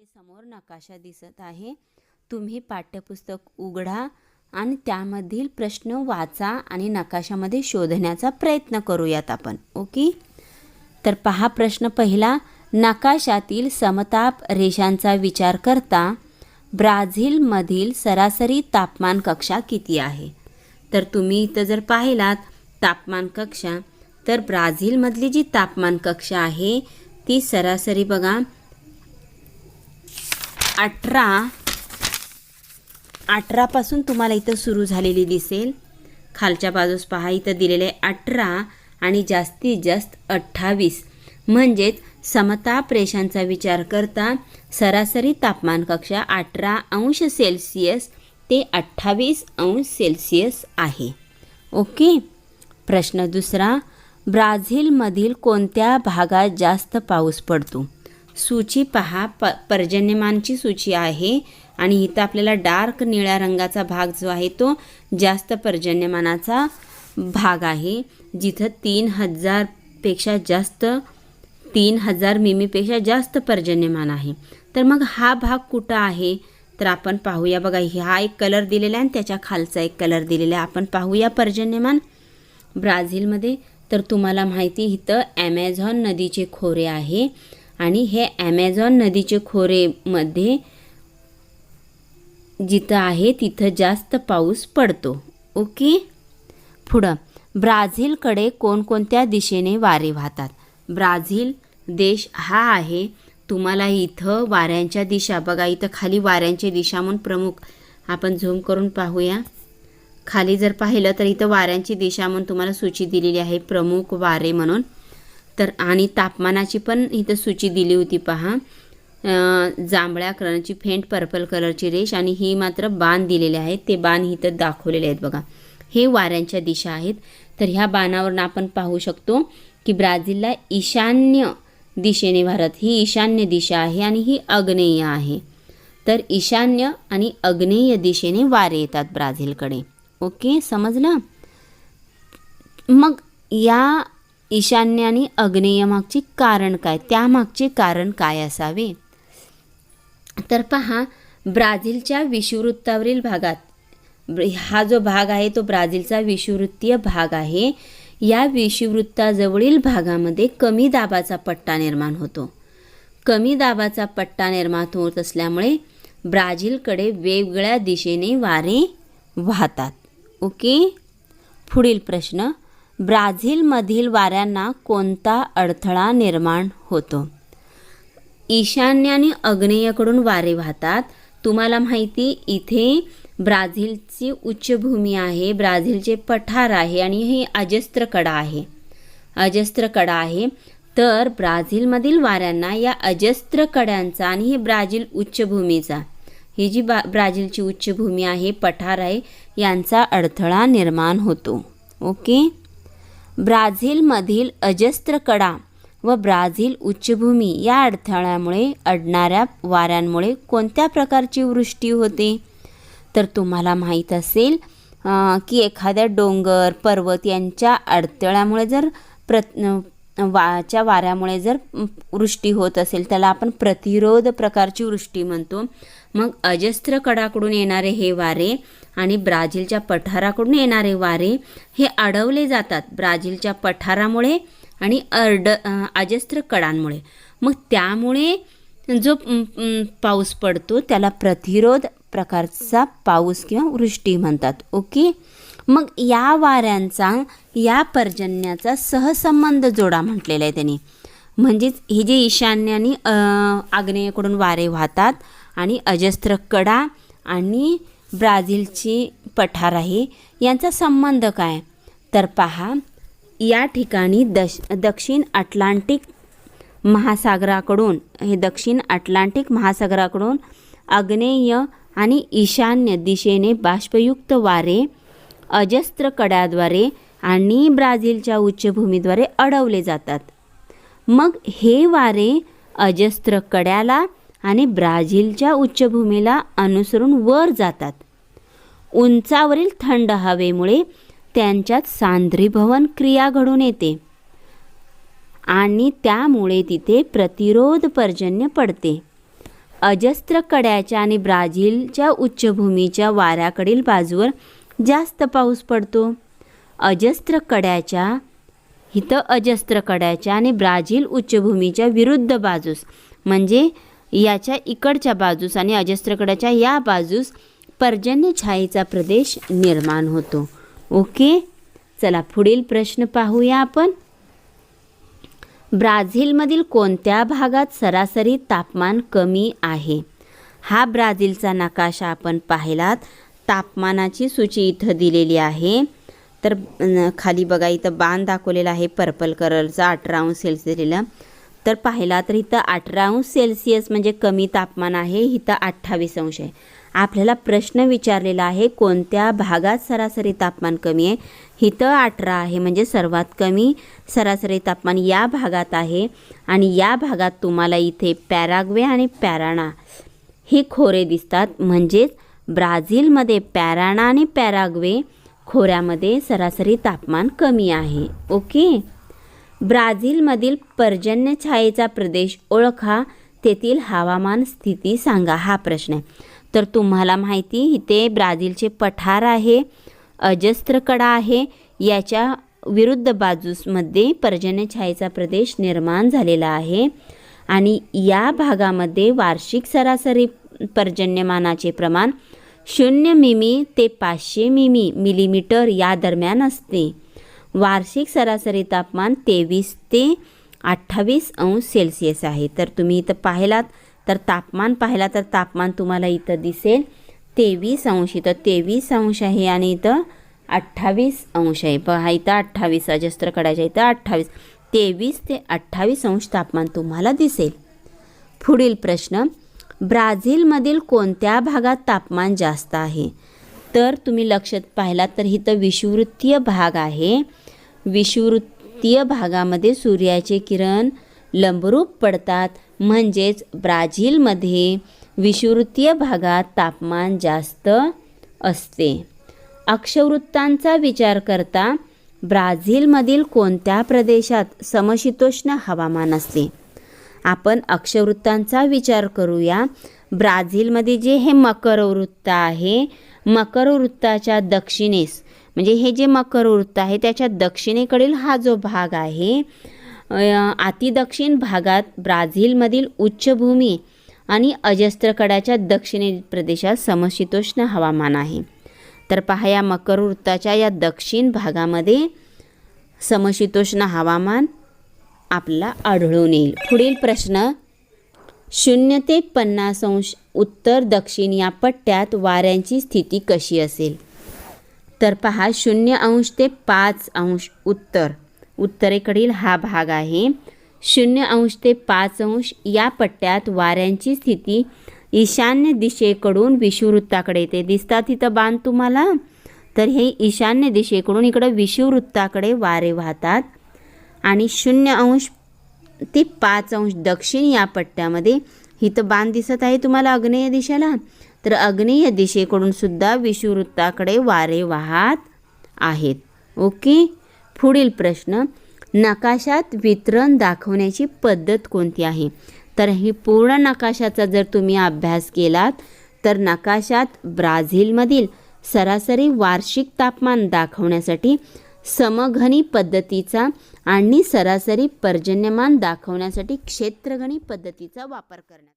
इथे समोर नकाशा दिसत आहे. तुम्ही पाठ्यपुस्तक उघडा आणि त्यामधील प्रश्न वाचा आणि नकाशामध्ये शोधण्याचा प्रयत्न करूयात आपण ओके? तर पहा प्रश्न पहिला नकाशातील समताप रेषांचा विचार करता ब्राझीलमधील सरासरी तापमान कक्षा किती आहे? तर तुम्ही इथं जर पाहिलात तापमान कक्षा तर ब्राझीलमधली जी तापमान कक्षा आहे ती सरासरी बघा अठरा अठरापासून तुम्हाला इथं सुरू झालेली दिसेल. खालच्या बाजूस पहा इथं दिलेले अठरा आणि जास्तीत जास्त अठ्ठावीस. म्हणजेच समताप रेषांचा विचार करता सरासरी तापमान कक्षा अठरा अंश सेल्सिअस ते अठ्ठावीस अंश सेल्सिअस आहे. ओके? प्रश्न दुसरा ब्राझीलमधील कोणत्या भागात जास्त पाऊस पडतो? सूची पहा. प पर्जन्यमानची सूची आहे आणि इथं आपल्याला डार्क निळ्या रंगाचा भाग जो आहे तो जास्त पर्जन्यमानाचा भाग आहे. जिथं तीन हजारपेक्षा जास्त तीन हजार मिमीपेक्षा जास्त पर्जन्यमान आहे. तर मग हा भाग कुठं आहे? तर आपण पाहूया. बघा हा एक कलर दिलेला आहे आणि त्याच्या खालचा एक कलर दिलेला आहे. आपण पाहूया पर्जन्यमान. ब्राझीलमध्ये तर तुम्हाला माहिती इथं ॲमेझॉन नदीचे खोरे आहे. आणि हे ॲमेझॉन नदीचे खोरेमध्ये जिथं आहे तिथं जास्त पाऊस पडतो. ओके? पुढं. ब्राझीलकडे कोणकोणत्या दिशेने वारे वाहतात? ब्राझील देश हा आहे. तुम्हाला इथं वाऱ्यांच्या दिशा बघा इथं खाली वाऱ्यांची दिशा म्हणून प्रमुख आपण झूम करून पाहूया. खाली जर पाहिलं तर इथं वाऱ्यांची दिशा म्हणून तुम्हाला सूची दिलेली आहे प्रमुख वारे म्हणून. तर आणि तापमानाची पण इथं सूची दिली होती पहा. जांभळ्या कलरची फेंट पर्पल कलरची रेष आणि ही मात्र बाण दिलेले आहेत. ते बाण इथं दाखवलेले आहेत बघा. हे वाऱ्यांच्या दिशा आहेत. तर ह्या बाणावरून आपण पाहू शकतो की ब्राझीलला ईशान्य दिशेने भारत ही ईशान्य दिशा आहे आणि ही आग्नेय आहे. तर ईशान्य आणि आग्नेय दिशेने वारे येतात ब्राझीलकडे. ओके समजलं? मग या ईशान्य आणि आग्नेयमागचे कारण काय? त्यामागचे कारण काय असावे? तर पहा ब्राझीलच्या विषुववृत्तावरील भागात हा जो भाग आहे तो ब्राझीलचा विषुववृत्तीय भाग आहे. या विषुववृत्ताजवळील भागामध्ये कमी दाबाचा पट्टा निर्माण होतो. कमी दाबाचा पट्टा निर्माण होत असल्यामुळे ब्राझीलकडे वेगवेगळ्या दिशेने वारे वाहतात. ओके? पुढील प्रश्न. ब्राझीलमधील वाऱ्यांना कोणता अडथळा निर्माण होतो? ईशान्य आणि आग्नेयकडून वारे वाहतात. तुम्हाला माहिती इथे ब्राझीलची उच्चभूमी आहे ब्राझीलचे पठार आहे आणि हे अजस्त्र कडा आहे. अजस्त्र कडा आहे. तर ब्राझीलमधील वाऱ्यांना या अजस्त्र कड्यांचा आणि हे ब्राझील उच्चभूमीचा ही जी बा ब्राझीलची उच्चभूमी आहे पठार आहे यांचा अडथळा निर्माण होतो. ओके? ब्राझीलमधील अजस्त्र कडा व ब्राझील उच्चभूमी या अडथळ्यामुळे अडणाऱ्या वाऱ्यांमुळे कोणत्या प्रकारची वृष्टी होते? तर तुम्हाला माहीत असेल की एखाद्या डोंगर पर्वत यांच्या अडथळ्यामुळे जर प्र वाच्या वाऱ्यामुळे जर वृष्टी होत असेल त्याला आपण प्रतिरोध प्रकारची वृष्टी म्हणतो. मग अजस्त्र कडाकडून येणारे हे वारे आणि ब्राझीलच्या पठाराकडून येणारे वारे हे अडवले जातात ब्राझीलच्या पठारामुळे आणि अर्ड अजस्त्र कडांमुळे. मग त्यामुळे जो पाऊस पडतो त्याला प्रतिरोध प्रकारचा पाऊस किंवा वृष्टी म्हणतात. ओके? मग या वाऱ्यांचा या पर्जन्याचा सहसंबंध जोडा म्हटलेला आहे त्यांनी. म्हणजेच हे जे ईशान्य आणि आग्नेयकडून वारे वाहतात आणि अजस्त्र कडा आणि ब्राझीलची पठार आहे यांचा संबंध काय? तर पहा या ठिकाणी दश दक्षिण अटलांटिक महासागराकडून हे दक्षिण अटलांटिक महासागराकडून आग्नेय आणि ईशान्य दिशेने बाष्पयुक्त वारे अजस्त्र कड्याद्वारे आणि ब्राझीलच्या उच्चभूमीद्वारे अडवले जातात. मग हे वारे अजस्त्र कड्याला आणि ब्राझीलच्या उच्चभूमीला अनुसरून वर जातात. उंचावरील थंड हवेमुळे त्यांच्यात सांद्रीभवन क्रिया घडून येते आणि त्यामुळे तिथे प्रतिरोध पर्जन्य पडते. अजस्त्र कड्याच्या आणि ब्राझीलच्या उच्चभूमीच्या वाऱ्याकडील बाजूवर जास्त पाऊस पडतो. अजस्त्र कड्याच्या इथं अजस्त्र कड्याच्या आणि ब्राझील उच्चभूमीच्या विरुद्ध बाजूस म्हणजे याच्या इकडच्या बाजूस आणि अजस्त्र कड्याच्या या बाजूस पर्जन्य छायेचा प्रदेश निर्माण होतो. ओके? चला पुढील प्रश्न पाहूया आपण. ब्राझीलमधील कोणत्या भागात सरासरी तापमान कमी आहे? हा ब्राझीलचा नकाशा आपण पाहिलात. तापमानाची सूची इथं दिलेली आहे. तर खाली बघा इथं बाण दाखवलेला आहे पर्पल कलरचा अठरा अंश सेल्सिअस दिलेला. तर पाहिला तर इथं अठरा अंश सेल्सिअस म्हणजे कमी तापमान आहे इथं अठ्ठावीस अंश आहे. आपल्याला प्रश्न विचारलेला आहे कोणत्या भागात सरासरी तापमान कमी आहे? इथं अठरा आहे म्हणजे सर्वात कमी सरासरी तापमान या भागात आहे. आणि या भागात तुम्हाला इथे पॅराग्वे आणि पॅराणा हे खोरे दिसतात. म्हणजेच ब्राझीलमध्ये पॅराणा आणि पॅराग्वे खोऱ्यामध्ये सरासरी तापमान कमी आहे. ओके? ब्राझीलमधील पर्जन्य छायेचा प्रदेश ओळखा तेथील हवामान स्थिती सांगा हा प्रश्न आहे. तर तुम्हाला माहिती इथे ब्राझीलचे पठार आहे अजस्त्र कडा आहे याच्या विरुद्ध बाजूसमध्ये पर्जन्य छायेचा प्रदेश निर्माण झालेला आहे आणि या भागामध्ये वार्षिक सरासरी पर्जन्यमानाचे प्रमाण शून्य मिमी ते पाचशे मिमी मिलीमीटर या दरम्यान असते. वार्षिक सरासरी तापमान तेवीस ते अठ्ठावीस अंश सेल्सिअस आहे. तर तुम्ही इथं पाहिलात तर तापमान पाहिला तर तापमान तुम्हाला इथं दिसेल. तेवीस अंश इथं तेवीस अंश आहे आणि इथं अठ्ठावीस अंश आहे. पहा इथं अठ्ठावीस अजस्त्र कडाच्या इथं अठ्ठावीस. तेवीस ते अठ्ठावीस अंश तापमान तुम्हाला दिसेल. पुढील प्रश्न ब्राझीलमधील कोणत्या भागात तापमान जास्त आहे? तर तुम्ही लक्षात पाहिलात तर इथं विषुवृत्तीय भाग आहे. विषुवृत्तीय भागामध्ये सूर्याचे किरण लंबरूप पडतात. म्हणजेच ब्राझीलमध्ये विषुवृत्तीय भागात तापमान जास्त असते. अक्षवृत्तांचा विचार करता ब्राझीलमधील कोणत्या प्रदेशात समशीतोष्ण हवामान असते? आपण अक्षवृत्तांचा विचार करूया. ब्राझीलमध्ये जे हे मकरवृत्त आहे मकरवृत्ताच्या दक्षिणेस म्हणजे हे जे मकरवृत्त आहे त्याच्या दक्षिणेकडील हा जो भाग आहे अतिदक्षिण भागात ब्राझीलमधील उच्चभूमी आणि अजस्त्रकडाच्या दक्षिणे प्रदेशात समशीतोष्ण हवामान आहे. तर पहा या मकरवृत्ताच्या या दक्षिण भागामध्ये समशीतोष्ण हवामान आपला आढळून येईल. पुढील प्रश्न शून्य ते पन्नास अंश उत्तर दक्षिण या पट्ट्यात वाऱ्यांची स्थिती कशी असेल? तर पहा शून्य अंश ते पाच अंश उत्तर. उत्तरेकडील हा भाग आहे. शून्य अंश ते पाच अंश या पट्ट्यात वाऱ्यांची स्थिती ईशान्य दिशेकडून विषुववृत्ताकडे येते. दिसतात इथं बांध तुम्हाला? तर हे ईशान्य दिशेकडून इकडं विषुववृत्ताकडे वारे वाहतात. आणि शून्य अंश ते पाच अंश दक्षिण या पट्ट्यामध्ये इथं बाण दिसत आहे तुम्हाला आग्नेय दिशेला. तर आग्नेय दिशेकडून सुद्धा विषुवृत्ताकडे वारे वाहत आहेत. ओके? पुढील प्रश्न. नकाशात वितरण दाखवण्याची पद्धत कोणती आहे? तर ही पूर्ण नकाशाचा जर तुम्ही अभ्यास केलात तर नकाशात ब्राझीलमधील सरासरी वार्षिक तापमान दाखवण्यासाठी समघनी पद्धतीचा आणि सरासरी पर्जन्यमान दाखवण्यासाठी क्षेत्रगणी पद्धतीचा वापर करण्यात